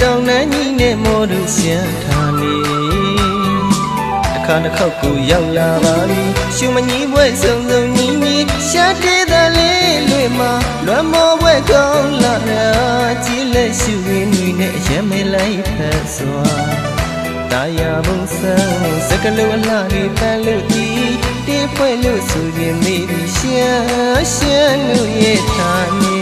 တောင်နှန်းကြီးနဲ့မော်တို့ရှမ်းထားနေတစ်ခါတစ်ခေါက်ကိုရောက်လာပါပြီရှုမကြီးဘွဲ့စုံစုံညီညီရှာတေးတဲ့လေးလွေမှာလွမ်းမောဘွဲ့ကောင်းလာတာကြည်လက်ရှုရင်းတွေနဲ့ရမ်းမဲလိုက်ဖက်စွာတာယာဘုံဆန်းစကလုံးအလှတွေပန်းလို့ဒီတေးဖွဲ့လို့ဆိုရင်မိပြီရှမ်းရှမ်းလို့ရဲ့ထားနေ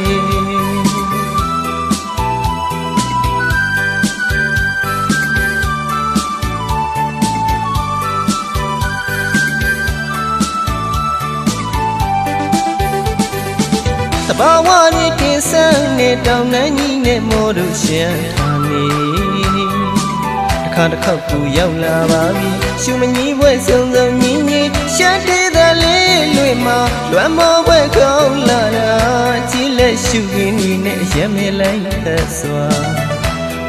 ဘာဝနဲ့တင်ဆန်းနဲ့တောင်နှန်းကြီးနဲ့မော်တို့ရှမ်းထားနေတစ်ခါတစ်ခေါက်ကိုရောက်လာပါပြီရှုမကြီးဘွဲ့စုံစုံညီညီရှမ်းတေးတဲ့လေးလွေမှာလွမ်းမောဘွဲ့ကောင်းလာတာကြည်လက်ရှုရင်းကြီးနဲ့ရမဲလိုက်သက်စွာ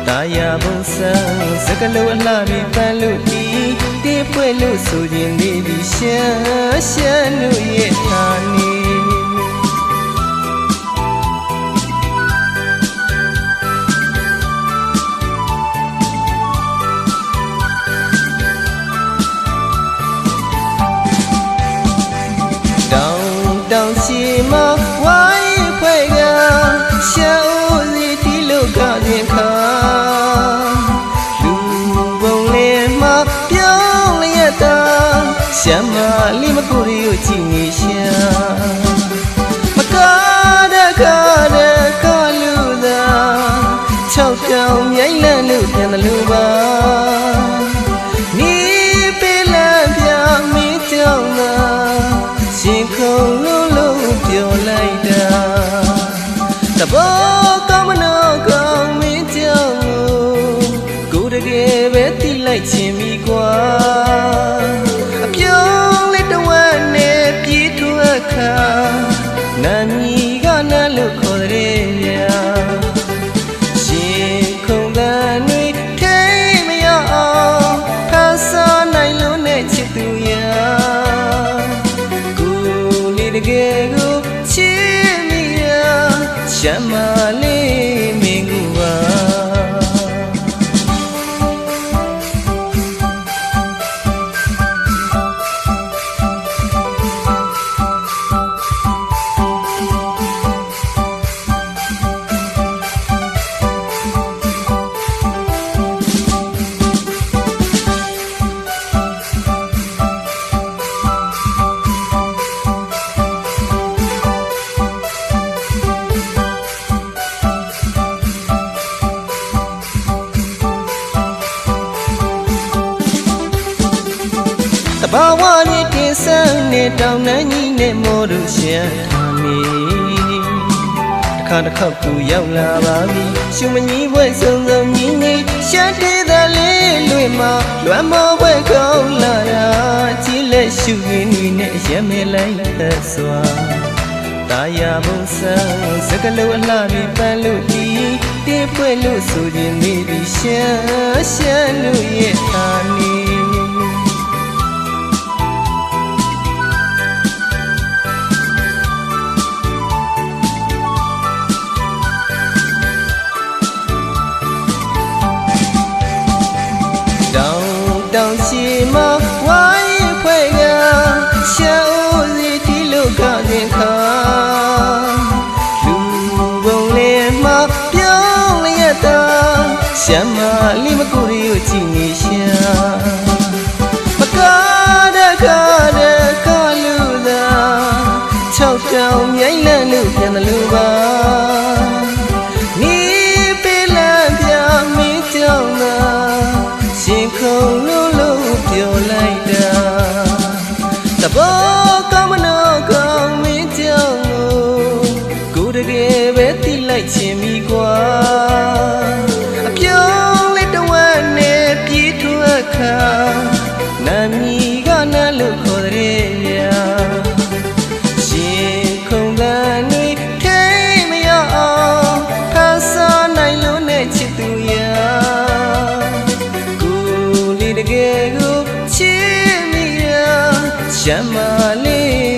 တာယာဘုံဆန်းစကလုံးအလှတွေပန်းလို့ဒီတေးပွဲလို့ဆိုရင်နေပြီရှမ်းရှမ်းတို့ရဲ့ မဝိုင်းဖွဲ့ကရှောင်းစီတီလုကရင်ခါလူပုံလေးမပြောင်းလျက်တာရှမ်းမလေးမကိုရီကိုကြည့်နေရှာမကားတဲ့ကားတဲ့ကားလူသာ၆တောင်မြိုင်လန့်လို့ပြန်တယ်လို့ တိလိုက်ခြင်းမိကွာအပြုံးလေးတစ်ဝက်နဲ့ပြေးထွက်ခါနာမည်ကနတ်လို့ခေါ်တဲ့ဗျာရှင်ခုံတန်တွေထိမရအောင်ခါစားနိုင်လို့နဲ့ချစ်သူရာကိုလေးတကယ်ကိုချစ်မိရာရှမ်းမလေး န်းနဲ့တောင်နှန်းကြီးနဲ့မော်တို့ရှမ်းထားနေတစ်ခါတစ်ခေါက်ကိုရောက်လာပါပြီရှုမကြီးဘွဲ့စုံစုံညီညီရှမ်းတေးတဲ့လေးလွေမှာလွမ်းမောဘွဲ့ကောင်းလာတာကြည်လက်ရှုရင်းတွေနဲ့ရမဲလိုက်သက်စွာတာယာဘုံဆန်းစကလုံးအလှတွေပန်းလို့ဒီတေးပွဲလို့ဆိုရင်နေပြီရှမ်းရှမ်းတို့ရဲ့အာနေ တော ချမ်းမလေး